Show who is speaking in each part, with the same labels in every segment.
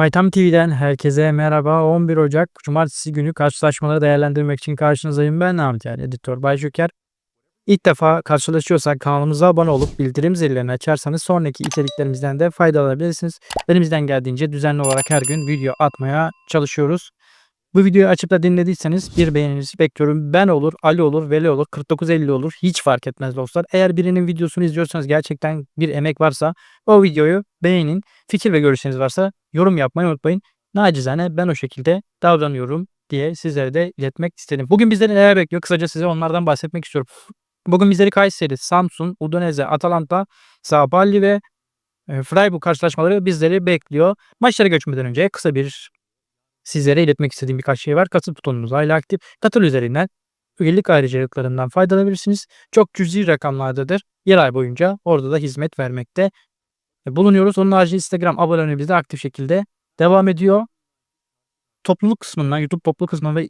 Speaker 1: Vitamin TV'den herkese merhaba. 11 Ocak Cumartesi günü karşılaşmaları değerlendirmek için karşınızdayım. Ben Ahmet yani editör Bay Joker. İlk defa karşılaşıyorsak kanalımıza abone olup bildirim zillerini açarsanız sonraki içeriklerimizden de faydalanabilirsiniz. Elimizden geldiğince düzenli olarak her gün video atmaya çalışıyoruz. Bu videoyu açıp da dinlediyseniz bir beğeninizi bekliyorum. Ben olur, Ali olur, Veli olur, 4950 olur. Hiç fark etmez dostlar. Eğer birinin videosunu izliyorsanız gerçekten bir emek varsa o videoyu beğenin. Fikir ve görüşleriniz varsa yorum yapmayı unutmayın. Nacizane ben o şekilde davranıyorum diye sizlere de iletmek istedim. Bugün bizleri neler bekliyor? Kısaca size onlardan bahsetmek istiyorum. Bugün bizleri Kayseri, Samsun, Udinese, Atalanta, Sao ve e, Freiburg karşılaşmaları bizleri bekliyor. Maçlara geçmeden önce kısa bir sizlere iletmek istediğim birkaç şey var. Katıl butonumuz hala aktif. Katıl üzerinden üyelik ayrıcalıklarından faydalanabilirsiniz. Çok cüzi rakamlardadır. Bir ay boyunca orada da hizmet vermekte bulunuyoruz. Onun haricinde Instagram abonelerimiz de aktif şekilde devam ediyor. Topluluk kısmından, YouTube topluluk kısmından ve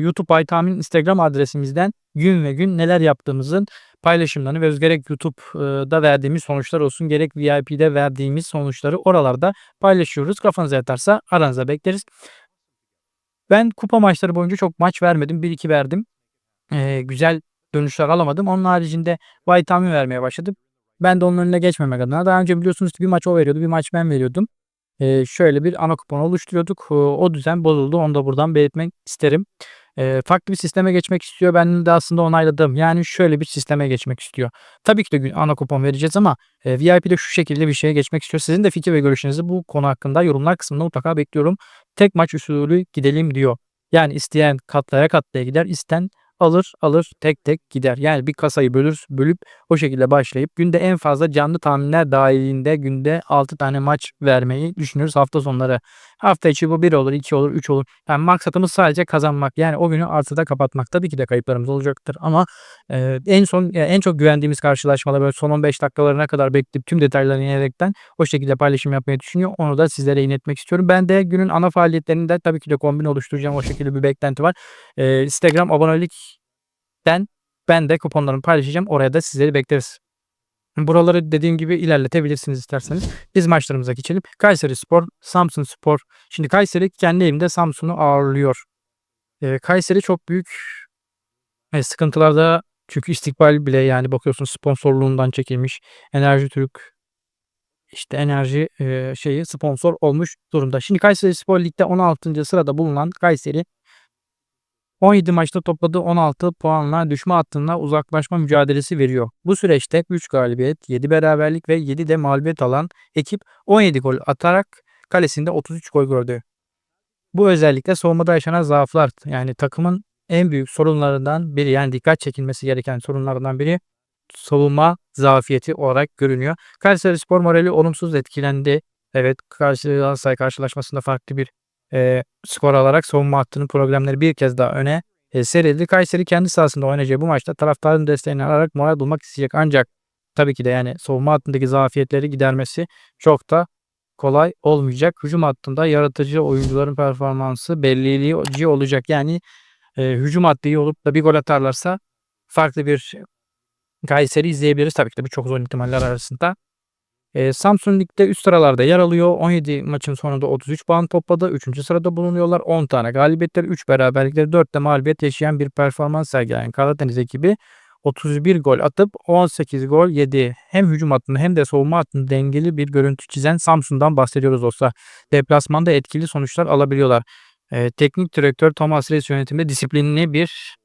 Speaker 1: YouTube Aytamin Instagram adresimizden gün ve gün neler yaptığımızın paylaşımlarını ve gerek YouTube'da verdiğimiz sonuçlar olsun gerek VIP'de verdiğimiz sonuçları oralarda paylaşıyoruz. Kafanıza yatarsa aranıza bekleriz. Ben kupa maçları boyunca çok maç vermedim. 1-2 verdim. Ee, güzel dönüşler alamadım. Onun haricinde vitamin vermeye başladım. Ben de onun önüne geçmemek adına. Daha önce biliyorsunuz ki bir maç o veriyordu, bir maç ben veriyordum. Şöyle bir ana kupon oluşturuyorduk. O düzen bozuldu. Onu da buradan belirtmek isterim. Ee, farklı bir sisteme geçmek istiyor. Ben de aslında onayladım. Yani şöyle bir sisteme geçmek istiyor. Tabii ki de ana kupon vereceğiz ama e, VIP'de şu şekilde bir şeye geçmek istiyor. Sizin de fikir ve görüşlerinizi bu konu hakkında yorumlar kısmında mutlaka bekliyorum. Tek maç usulü gidelim diyor. Yani isteyen katlaya katlaya gider, isten alır alır tek tek gider. Yani bir kasayı bölür bölüp o şekilde başlayıp günde en fazla canlı tahminler dahilinde günde 6 tane maç vermeyi düşünüyoruz hafta sonları. Hafta içi bu 1 olur, 2 olur, 3 olur. Yani maksatımız sadece kazanmak. Yani o günü artıda kapatmak. Tabii ki de kayıplarımız olacaktır ama e, en son yani en çok güvendiğimiz karşılaşmalar böyle son 15 dakikalarına kadar bekleyip tüm detaylarını inerekten o şekilde paylaşım yapmayı düşünüyor. Onu da sizlere iletmek istiyorum. Ben de günün ana faaliyetlerinde tabii ki de kombin oluşturacağım. O şekilde bir beklenti var. E, Instagram abonelikten ben de kuponlarımı paylaşacağım. Oraya da sizleri bekleriz. Buraları dediğim gibi ilerletebilirsiniz isterseniz. Biz maçlarımıza geçelim. Kayseri Spor, Samsun Spor. Şimdi Kayseri kendi evinde Samsun'u ağırlıyor. Ee, Kayseri çok büyük e, sıkıntılarda çünkü istikbal bile yani bakıyorsun sponsorluğundan çekilmiş. Enerji Türk işte enerji e, şeyi sponsor olmuş durumda. Şimdi Kayseri Spor Lig'de 16. sırada bulunan Kayseri 17 maçta topladığı 16 puanla düşme hattına uzaklaşma mücadelesi veriyor. Bu süreçte 3 galibiyet, 7 beraberlik ve 7 de mağlubiyet alan ekip 17 gol atarak kalesinde 33 gol gördü. Bu özellikle savunmada yaşanan zaaflar yani takımın en büyük sorunlarından biri yani dikkat çekilmesi gereken sorunlardan biri savunma zafiyeti olarak görünüyor. Kayseri Spor morali olumsuz etkilendi. Evet Galatasaray karşılaşmasında farklı bir e, skor alarak savunma hattının problemleri bir kez daha öne e, serildi. Kayseri kendi sahasında oynayacağı bu maçta taraftarın desteğini alarak moral bulmak isteyecek. Ancak tabii ki de yani savunma hattındaki zafiyetleri gidermesi çok da kolay olmayacak. Hücum hattında yaratıcı oyuncuların performansı belirleyici olacak. Yani e, hücum hattı iyi olup da bir gol atarlarsa farklı bir Kayseri izleyebiliriz. Tabii ki de bu çok zor ihtimaller arasında. E, Samsun Lig'de üst sıralarda yer alıyor. 17 maçın sonunda 33 puan topladı. 3. sırada bulunuyorlar. 10 tane galibiyetler, 3 beraberlikleri, 4 de mağlubiyet yaşayan bir performans sergileyen Karadeniz ekibi 31 gol atıp 18 gol yedi. Hem hücum hattında hem de savunma hattında dengeli bir görüntü çizen Samsun'dan bahsediyoruz olsa. Deplasmanda etkili sonuçlar alabiliyorlar. E, teknik direktör Thomas Reis yönetiminde disiplinli bir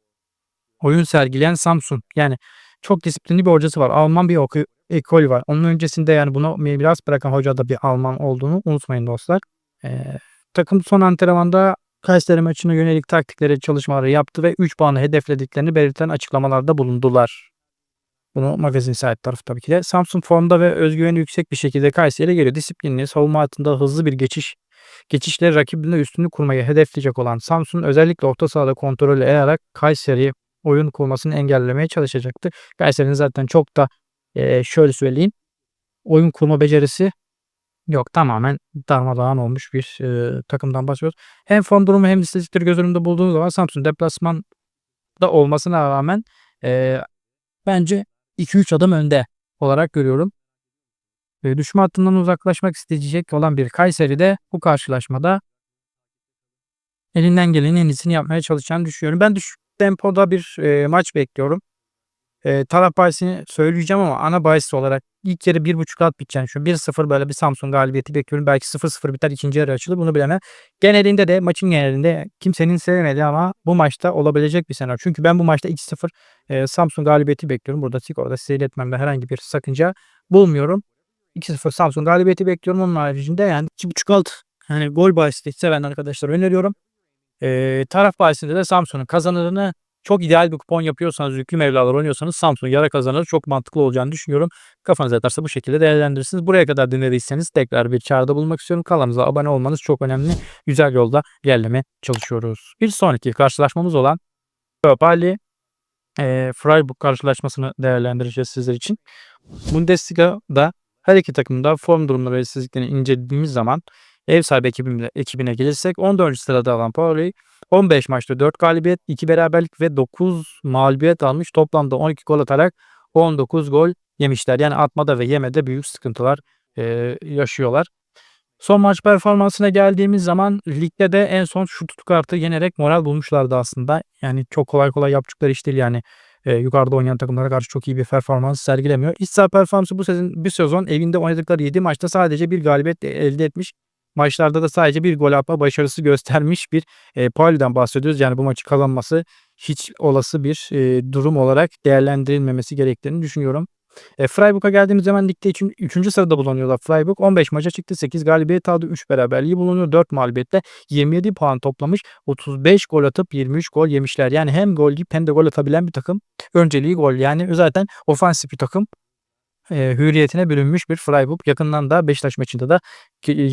Speaker 1: oyun sergileyen Samsun. Yani çok disiplinli bir hocası var. Alman bir oku ekol var. Onun öncesinde yani bunu biraz bırakan hoca da bir Alman olduğunu unutmayın dostlar. Ee, takım son antrenmanda Kayseri maçına yönelik taktikleri çalışmaları yaptı ve 3 puanı hedeflediklerini belirten açıklamalarda bulundular. Bunu magazin sahip tarafı tabii ki de. Samsun formda ve özgüveni yüksek bir şekilde Kayseri'ye geliyor. Disiplinli, savunma hattında hızlı bir geçiş Geçişleri rakibine üstünlük kurmayı hedefleyecek olan Samsun özellikle orta sahada kontrolü alarak Kayseri oyun kurmasını engellemeye çalışacaktı. Kayseri'nin zaten çok da eee, şöyle söyleyeyim oyun kurma becerisi yok. Tamamen darmadağın olmuş bir eee, takımdan bahsediyoruz. Hem form durumu hem istatistikleri göz önünde bulduğumuz zaman Samsun deplasmanda olmasına rağmen eee, bence 2-3 adım önde olarak görüyorum. Eee, düşme hattından uzaklaşmak isteyecek olan bir Kayseri de bu karşılaşmada elinden gelenin en iyisini yapmaya çalışacağını düşünüyorum. Ben düşük tempoda bir eee, maç bekliyorum. Eee, taraf bahisini söyleyeceğim ama ana bahis olarak ilk yarı 1.5 at biteceğini düşünüyorum. 1-0 böyle bir Samsun galibiyeti bekliyorum. Belki 0-0 biter ikinci yarı açılır bunu bilemem. Genelinde de maçın genelinde kimsenin sevmediği ama bu maçta olabilecek bir senaryo. Çünkü ben bu maçta 2-0 eee, Samsun galibiyeti bekliyorum. Burada skorda size iletmemde herhangi bir sakınca bulmuyorum. 2-0 Samsun galibiyeti bekliyorum. Onun haricinde yani 2.5 alt yani gol bahisi seven arkadaşlar öneriyorum. Eee, taraf bahisinde de Samsun'un kazanırını çok ideal bir kupon yapıyorsanız, yüklü mevlalar oynuyorsanız Samsun yara kazanır çok mantıklı olacağını düşünüyorum. Kafanıza yatarsa bu şekilde değerlendirirsiniz. Buraya kadar dinlediyseniz tekrar bir çağrıda bulunmak istiyorum. Kanalımıza abone olmanız çok önemli. Güzel yolda ilerlemeye çalışıyoruz. Bir sonraki karşılaşmamız olan Bali eee Freiburg karşılaşmasını değerlendireceğiz sizler için. Bundesliga'da her iki takımın da form durumları ve eşsizliklerini incelediğimiz zaman ev sahibi ekibine, ekibine gelirsek 14. sırada alan Pauli 15 maçta 4 galibiyet, 2 beraberlik ve 9 mağlubiyet almış. Toplamda 12 gol atarak 19 gol yemişler. Yani atmada ve yemede büyük sıkıntılar eee, yaşıyorlar. Son maç performansına geldiğimiz zaman ligde de en son şu kartı yenerek moral bulmuşlardı aslında. Yani çok kolay kolay yaptıkları iş değil yani. Eee, yukarıda oynayan takımlara karşı çok iyi bir performans sergilemiyor. İç saha performansı bu sezon, bir sezon evinde oynadıkları 7 maçta sadece bir galibiyet elde etmiş. Maçlarda da sadece bir gol atma başarısı göstermiş bir eee Pauli'den bahsediyoruz. Yani bu maçı kazanması hiç olası bir eee, durum olarak değerlendirilmemesi gerektiğini düşünüyorum. E, Freiburg'a geldiğimiz zaman ligde 3. sırada bulunuyorlar. Freiburg 15 maça çıktı. 8 galibiyet aldı. 3 beraberliği bulunuyor. 4 mağlubiyetle 27 puan toplamış. 35 gol atıp 23 gol yemişler. Yani hem gol yiyip hem de gol atabilen bir takım. Önceliği gol. Yani zaten ofansif bir takım. Eee, hürriyetine bürünmüş bir Freiburg. Yakından da Beşiktaş maçında da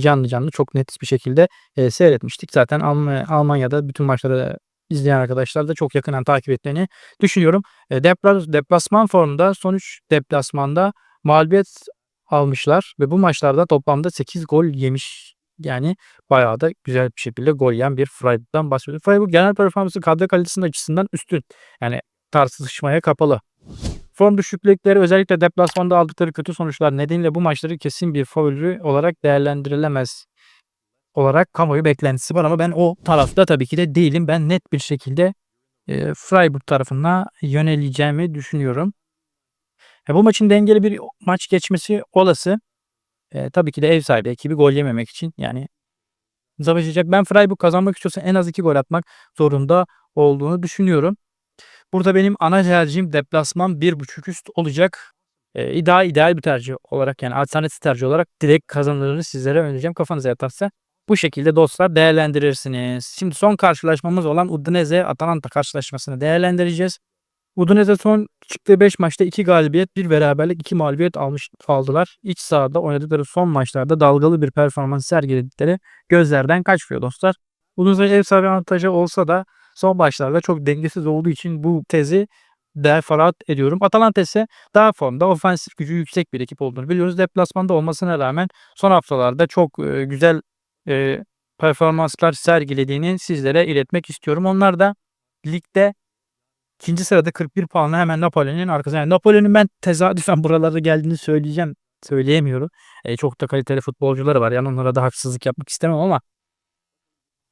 Speaker 1: canlı canlı çok net bir şekilde eee, seyretmiştik. Zaten Alm- Almanya'da bütün maçları izleyen arkadaşlar da çok yakından takip ettiğini düşünüyorum. E, depla- deplasman formunda son 3 deplasmanda mağlubiyet almışlar ve bu maçlarda toplamda 8 gol yemiş. Yani bayağı da güzel bir şekilde gol yiyen bir Freiburg'dan bahsediyoruz. Freiburg genel performansı kadro kalitesinin açısından üstün. Yani tartışmaya kapalı. Form düşüklükleri özellikle deplasmanda aldıkları kötü sonuçlar nedeniyle bu maçları kesin bir favori olarak değerlendirilemez olarak kamuoyu beklentisi var ama ben o tarafta tabii ki de değilim. Ben net bir şekilde eee, Freiburg tarafına yöneleceğimi düşünüyorum. E, bu maçın dengeli bir maç geçmesi olası. E, tabii ki de ev sahibi ekibi gol yememek için yani savaşacak. Ben Freiburg kazanmak istiyorsa en az 2 gol atmak zorunda olduğunu düşünüyorum. Burada benim ana tercihim deplasman 1.5 üst olacak. E, ideal, ideal bir tercih olarak yani alternatif tercih olarak direkt kazanırını sizlere önereceğim. Kafanıza yatarsa bu şekilde dostlar değerlendirirsiniz. Şimdi son karşılaşmamız olan Udinese Atalanta karşılaşmasını değerlendireceğiz. Udinese son çıktığı 5 maçta 2 galibiyet, 1 beraberlik, 2 mağlubiyet almış aldılar. İç sahada oynadıkları son maçlarda dalgalı bir performans sergiledikleri gözlerden kaçmıyor dostlar. Udinese ev sahibi avantajı olsa da son maçlarda çok dengesiz olduğu için bu tezi defarat ediyorum. Atalanta ise daha formda ofansif gücü yüksek bir ekip olduğunu biliyoruz. Deplasmanda olmasına rağmen son haftalarda çok e, güzel e, performanslar sergilediğini sizlere iletmek istiyorum. Onlar da ligde ikinci sırada 41 puanla hemen Napoli'nin arkasında. Yani Napoli'nin ben tesadüfen buralara geldiğini söyleyeceğim. Söyleyemiyorum. E, çok da kaliteli futbolcuları var. Yani onlara da haksızlık yapmak istemem ama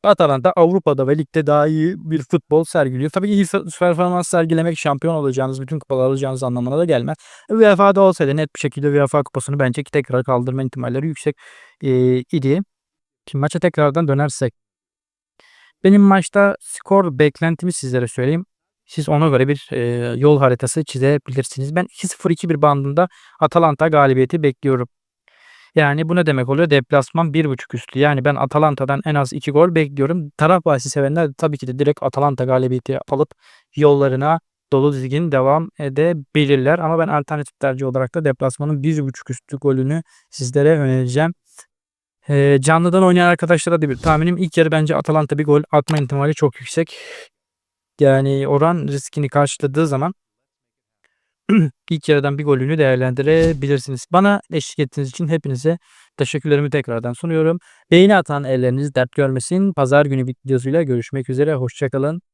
Speaker 1: Atalanta Avrupa'da ve ligde daha iyi bir futbol sergiliyor. Tabii iyi performans sergilemek şampiyon olacağınız, bütün kupalar alacağınız anlamına da gelmez. UEFA'da olsaydı net bir şekilde UEFA kupasını bence ki tekrar kaldırma ihtimalleri yüksek e, idi. Şimdi maça tekrardan dönersek. Benim maçta skor beklentimi sizlere söyleyeyim. Siz ona göre bir e, yol haritası çizebilirsiniz. Ben 2-0-2-1 bandında Atalanta galibiyeti bekliyorum. Yani bu ne demek oluyor? Deplasman 1.5 üstü. Yani ben Atalanta'dan en az 2 gol bekliyorum. Taraf bahsi sevenler tabii ki de direkt Atalanta galibiyeti alıp yollarına dolu dizgin devam edebilirler. Ama ben alternatif tercih olarak da deplasmanın 1.5 üstü golünü sizlere önereceğim. Ee, canlıdan oynayan arkadaşlara da bir tahminim ilk yarı bence Atalanta bir gol atma ihtimali çok yüksek. Yani oran riskini karşıladığı zaman ilk yarıdan bir golünü değerlendirebilirsiniz. Bana eşlik ettiğiniz için hepinize teşekkürlerimi tekrardan sunuyorum. Beğeni atan elleriniz dert görmesin. Pazar günü videosuyla görüşmek üzere. Hoşçakalın.